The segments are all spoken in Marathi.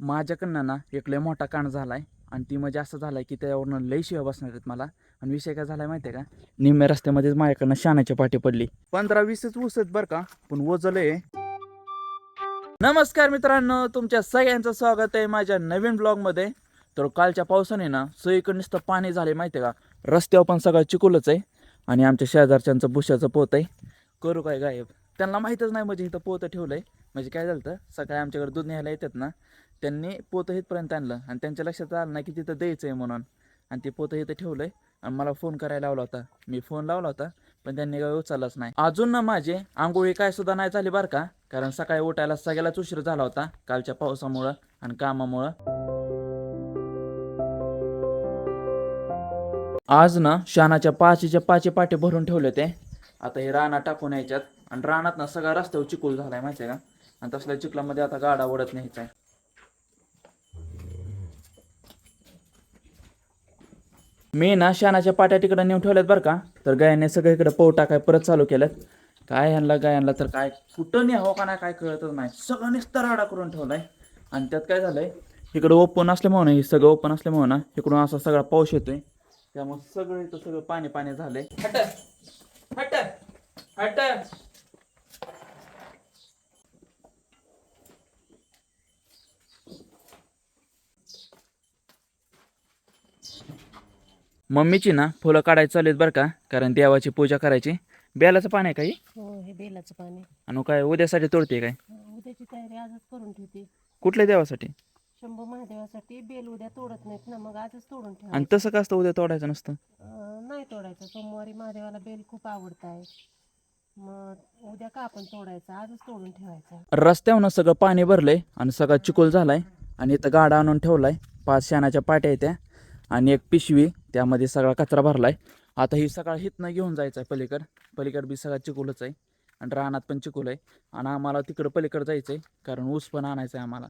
माझ्याकडनं ना एक लय मोठा कांड झाला आहे आणि ती म्हणजे असं झालं आहे की त्यावरनं लय शिव्या बसणार आहेत मला. आणि विषय काय झाला आहे माहिती आहे का? निम्म्या रस्त्यामध्येच माझ्याकडनं शाण्याची पाठी पडली. पंधरा वीसच ऊस आहेत बरं का पण वजलं आहे. नमस्कार मित्रांनो तुमच्या सगळ्यांचं स्वागत आहे माझ्या नवीन ब्लॉगमध्ये. तर कालच्या पावसाने ना सगळीकडे नुसतं पाणी झाले माहिती आहे का? रस्त्यावर पण सगळं चिकुलच आहे. आणि आमच्या शेजारच्यांचं बुशाचं पोत आहे. करू काय गायब? त्यांना माहीतच नाही म्हणजे इथं पोतं ठेवलं आहे म्हणजे काय झालं तर सकाळी आमच्याकडे दूध न्यायला येतात ना. त्यांनी पोतं इथपर्यंत आणलं. आणि त्यांच्या लक्षात आलं नाही की तिथं द्यायचं आहे म्हणून. आणि ते पोतं इथं ठेवलं आहे आणि मला फोन करायला लावला होता. मी फोन लावला होता पण त्यांनी काय उचललाच नाही. अजून ना माझे आंघोळी काय सुद्धा नाही झाली बरं का? कारण सकाळी उठायला सगळ्यालाच उशीर झाला होता कालच्या पावसामुळं आणि कामामुळं. आज ना शानाच्या पाचीच्या पाची पाटे भरून ठेवले ते आता हे राणा टाकून यायच्यात. आणि रानात ना सगळा रस्त्यावर चिकूल झालाय माहिती आहे का? आणि तसल्या चिखलामध्ये आता गाडा ओढत न्यायचा आहे मी ना शानाच्या पाट्या तिकडं नेऊन ठेवल्यात बरं का. तर गायाने सगळीकडे इकडे पौ टाकाय परत चालू केल्यात. काय ह्यांना गायांना तर काय कुठं न्यावं का नाही काय कळतच नाही. सगळं नुसतं राडा करून ठेवलाय. आणि त्यात काय झालंय इकडं ओपन असल्यामुळे हे सगळं ओपन असल्यामुळे ना इकडून असा सगळा पाऊस येतोय. त्यामुळे सगळं इथं सगळं पाणी पाणी झालंय. हट हट हट मम्मीची ना फुलं काढायची चालेत बरं का कारण देवाची पूजा करायची. बेलाचं पाणी आहे काही हो? हे बेलाचं पाणी आणि काय उद्यासाठी तोडते काय? उद्याची तयारी आजच करून ठेवते. कुठल्या देवासाठी? शंभू महादेवासाठी बेल उद्या तोडत नाहीत ना मग आजच तोडून ठेवा आणि तसं का असतं उद्या तोडायचं नसतं? नाही तोडायचं. सोमवारी महादेवाला बेल खूप आवडत आहे. मग उद्या का आपण तोडायचं? आजच तोडून ठेवायचं. रस्त्यावरनं सगळं पाणी भरलंय आणि सगळा चिकोल झालाय आणि इथं गाडा आणून ठेवलाय. पाच शानाच्या पाट्या आहेत त्या आणि एक पिशवी त्यामध्ये सगळा कचरा भरलाय. आता ही सगळा हितनं घेऊन जायचं आहे पलीकड. पलीकड बी सगळा चिकोलच आहे. आणि रानात पण चिकोल आहे. आणि आम्हाला तिकडं पलीकडं जायचं आहे कारण ऊस पण आणायचा आहे आम्हाला.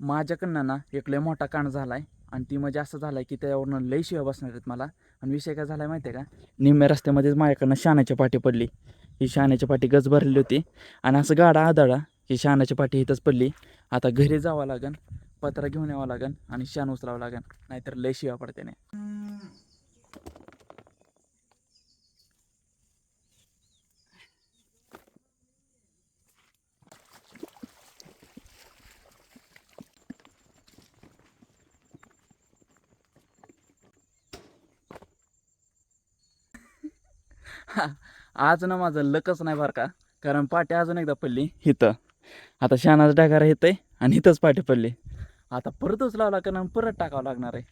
माझ्याकडनं ना एक लय मोठा कांड झालाय. आणि ती म्हणजे असं झालंय की त्यावरनं लय शिव्या बसणार आहेत मला. आणि विषय काय झालाय माहिती आहे का? निम्म्या रस्त्यामध्येच माझ्याकडनं शाण्याची पाठी पडली. ही शहाण्याची पाठी गज भरलेली होती. आणि असं गाडा आदळा ही शहाण्याची पाठी इथंच पडली. आता घरी जावं लागन पत्रा घेऊन यावं लागन आणि शान उचलावं लागन. नाहीतर लय शिवा पडते नाही आज ना माझं लकच नाही बरं का कारण पाठी अजून एकदा पडली हिथं. आता शानाचा डागारा आहे आणि इथंच पाठी पडली. आता परतच लावला कारण परत टाकावं लागणार आहे.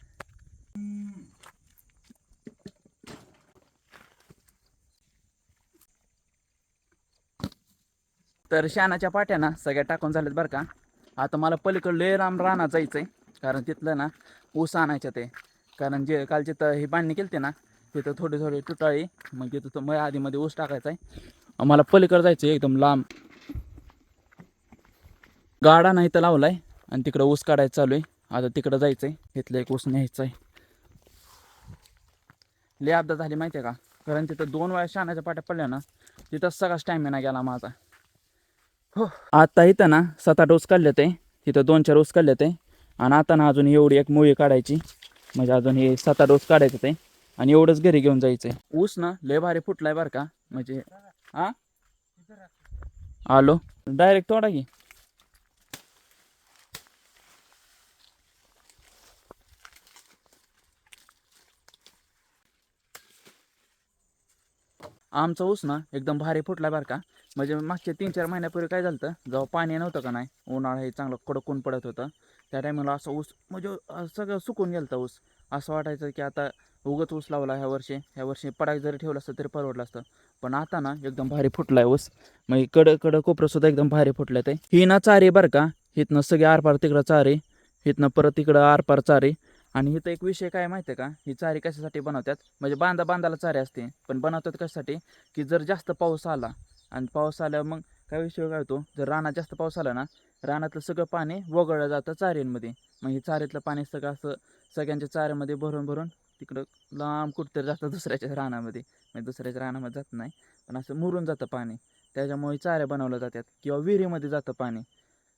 तर शानाच्या पाट्या ना सगळ्या टाकून झाल्यात बरं का. आता मला पलीकडं लय राम राणा जायचं आहे कारण तिथलं ना ऊस आणायचं ते. कारण जे कालचे तर हे बांधणी केली ते ना तिथं थोडे थोडे तुटाळी मग तिथं तो मग आधीमध्ये ऊस टाकायचा आहे. मला पलीकडे जायचं आहे एकदम लांब. गाडा नाही तर लावलाय आणि तिकडं ऊस काढायचं चालू आहे. आता तिकडं जायचं आहे इथलं एक ऊस न्यायचं आहे. लय अपघात झाली माहिती आहे का? कारण तिथं दोन वेळा शाण्याच्या पाट्या पडल्या ना तिथं सगळा स्टॅमिना गेला माझा. हो. आता इथं ना सात आठ ऊस काढले ते तिथं दोन चार ऊस काढले ते आणि आता ना अजून एवढी एक मुळी काढायची. म्हणजे अजून हे सात आठ ऊस काढायचं ते आणि एवढंच घरी घेऊन जायचंय. ऊस ना लय भारी फुटलाय बरं का. म्हणजे हा? आलो. डायरेक्ट तोडा की. आमचा ऊस ना एकदम भारी फुटला बरं का. म्हणजे मागच्या तीन चार महिन्यापूर्वी काय झालं जेव्हा पाणी नव्हतं का नाही उन्हाळा हे चांगलं कडक ऊन पडत होतं. त्या टायमाला असं ऊस म्हणजे सगळं सुकून गेलं ऊस. असं वाटायचं की आता उगत ऊस लावला ह्या वर्षी. ह्या वर्षी पडाक जरी ठेवलं असतं तरी परवडलं असतं. पण आता ना एकदम भारी फुटलाय ऊस. मग कडं कडं कोपरं सुद्धा एकदम भारी फुटलं ते ही ना चारी बरं का? हिथनं सगळे आरपार तिकडं चारे. हिथनं परत तिकडं आरपार चारे. आणि इथं एक विषय काय माहिती आहे का? ही चारी कशासाठी बनवतात? म्हणजे बांधा बांधाला चारे असते. पण बनवतात कशासाठी? की जर जास्त पाऊस आला आणि पाऊस आल्यावर मग काय विषय काय होतो? जर रानात जास्त पाऊस आला ना रानातलं सगळं पाणी वगळलं जातं चाऱ्यांमध्ये. मग हे चारीतलं पाणी सगळं असं सगळ्यांच्या चाऱ्यामध्ये भरून भरून तिकडं लांब कुठतरी जातं दुसऱ्याच्या रानामध्ये. म्हणजे दुसऱ्याच्या रानामध्ये जात नाही. पण असं मुरून जातं पाणी. त्याच्यामुळे चाऱ्या बनवल्या जातात किंवा विहिरीमध्ये जातं पाणी.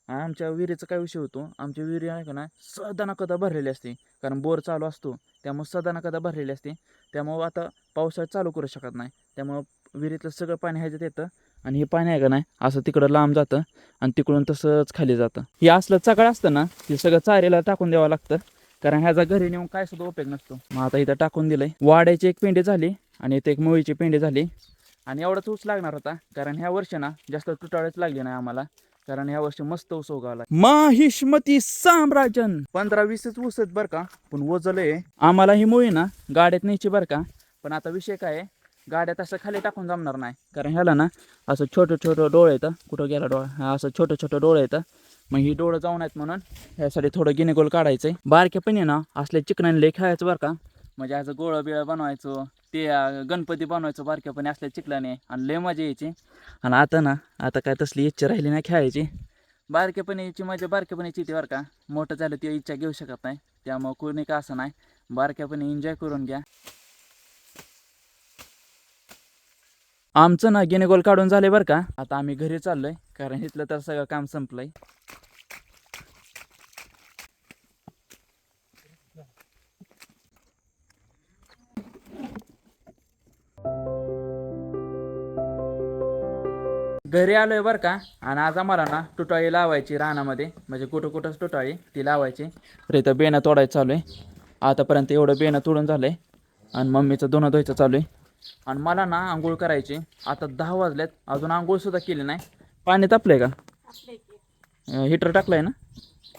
आमच्या विहिरीचा काय विषय होतो? आमच्या विहिरी आहे का ना सदा कदा भरलेली असते. कारण बोर चालू असतो. त्यामुळे सदा कदा भरलेली असते. त्यामुळं आता पावसाळ्यात चालू करू शकत नाही. त्यामुळं विहिरीतलं सगळं पाणी ह्याच्यात येतं. आणि हे पाणी आहे का नाही असं तिकडं लांब जातं आणि तिकडून तसंच खाली जातं. हे असलं चगळ असतं ना ते सगळं चाऱ्याला टाकून द्यावं लागतं. कारण ह्याचा घरी नेऊन काय सुद्धा उपयोग नसतो. मग आता इथं टाकून दिलंय. वाड्याची एक पेंडी झाली आणि इथे एक मुळीची पेंडी झाली. आणि एवढाच ऊस लागणार होता. कारण ह्या वर्षी ना जास्त तुटाळेच लागली नाही आम्हाला. कारण ह्या वर्षी मस्त ऊस उगवला. माहिष्मती साम्राजन पंधरा वीसच ऊस आहेत बरं का. पण वजलय आम्हाला ही मुळी ना गाड्यात न्यायची बरं का. पण आता विषय काय आहे? गाड्यात असं खाली टाकून जमणार नाही. कारण ह्याला ना असं छोटं छोटं डोळं येतं कुठं गेला डोळा? हा असं छोटं छोटं डोळं येतं मग ही डोळं जाऊन आहेत म्हणून ह्यासाठी थोडं गिनेगोल काढायचं आहे काढायचंय आहे ना असल्या चिकनाने लय खेळायचं बरं का. म्हणजे असं गोळं बिळं बनवायचो ते गणपती बनवायचो बारक्यापणी असल्या चिकलाने आणि लय मजा यायची. आणि आता ना आता काय तसली इच्छा राहिली नाही खेळायची बारक्यापणीची मजा म्हणजे बारक्यापणीची ती बरं का. मोठं झालं ती इच्छा घेऊ शकत नाही. त्यामुळं कोणी का असं नाही. बारक्यापणी एन्जॉय करून घ्या. आमचं ना गिनेगोल काढून झाले बरं का. आता आम्ही घरी चाललोय कारण इथलं तर सगळं काम संपलंय. घरी आलोय बरं का आणि आज आम्हाला ना तुटाळी लावायची रानामध्ये. म्हणजे कुठं कुठंच तुटाळी ती लावायची. तर इथं बेणं तोडायचं चालू आहे. आतापर्यंत एवढं बेणं तोडून झालंय. आणि मम्मीचं दोनं धुवायचं चालू आहे. आणि मला ना आंघोळ करायची. आता दहा वाजल्यात अजून आंघोळ सुद्धा केली नाही. पाणी तापलंय का? की. हिटर टाकलंय ना?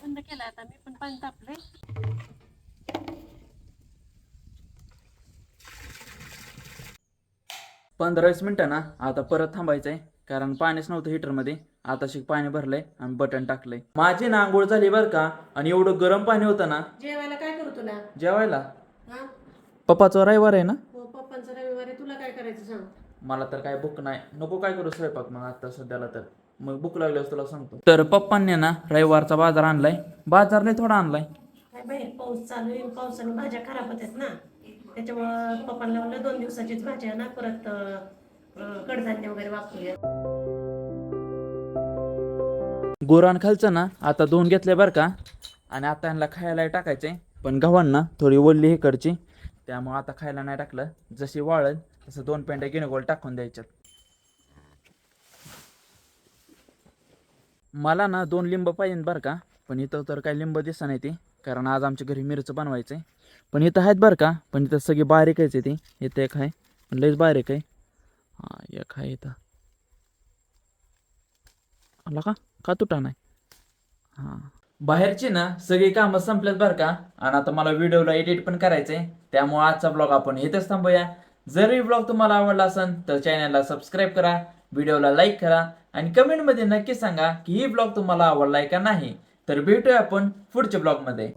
बंद केलं आता. मी पण पाणी तापलंय. पंधरा वीस मिनटं ना. आता परत थांबायचंय. कारण पाणीच नव्हतं हिटरमध्ये आता शिक पाणी भरलंय आणि बटन टाकलंय. माझी ना आंघोळ झाली बरं का? आणि एवढं गरम पाणी होतं ना. जेवायला काय करू तुला? जेवायला? हा? पप्पाचा रविवार आहे ना? पप्पांचा रविवारी तुला काय करायचं सांग. मला तर काय भूक नाही. नको काय करू स्वयंपाक मग आता सध्याला तर. मग भूक लागल्यावर तुला सांगतो. तर पप्पांनी ना रविवारचा बाजार आणलाय. बाजार लय थोडा आणलाय. काय बाहेर पाऊस चालू आहे. पावसाने भाज्या खराब होतात ना. त्याच्यामुळं पप्पांना म्हणलं दोन दिवसाचीच भाज्या ना परत अं, कडधान्य वगैरे वापरूया गुरान खालचं ना. आता दोन घेतले बरं का. आणि आता यांना खायला टाकायचे पण गव्हांना थोडी ओल्ली हे कडची. त्यामुळं आता खायला नाही टाकलं. जशी वाळण तसं दोन पेंड्या गिणगोल टाकून द्यायच्यात. मला ना दोन लिंब पाहिजे बरं का पण इथं तर काही लिंब दिसा नाही ती कारण आज आमच्या घरी मिरचं बनवायचं आहे पण इथं आहेत बरं का पण इथं सगळी बारीकच आहे ती. इथं एक आहे पण लईच बारीक आहे. हां एक आहे इथं. आला का? का तुटा नाही? हां. बाहेरची ना सगळी कामं संपल्यात बरं का? आणि आता मला व्हिडिओला एडिट पण करायचंय. त्यामुळे आजचा ब्लॉग आपण इथंच थांबूया. जर ब्लॉग तुम्हाला आवडला असेल तर चॅनलला सबस्क्राईब करा व्हिडिओला लाईक करा आणि कमेंटमध्ये नक्की सांगा की ही ब्लॉग तुम्हाला आवडलाय का नाही. तर भेटूया आपण पुढच्या ब्लॉगमध्ये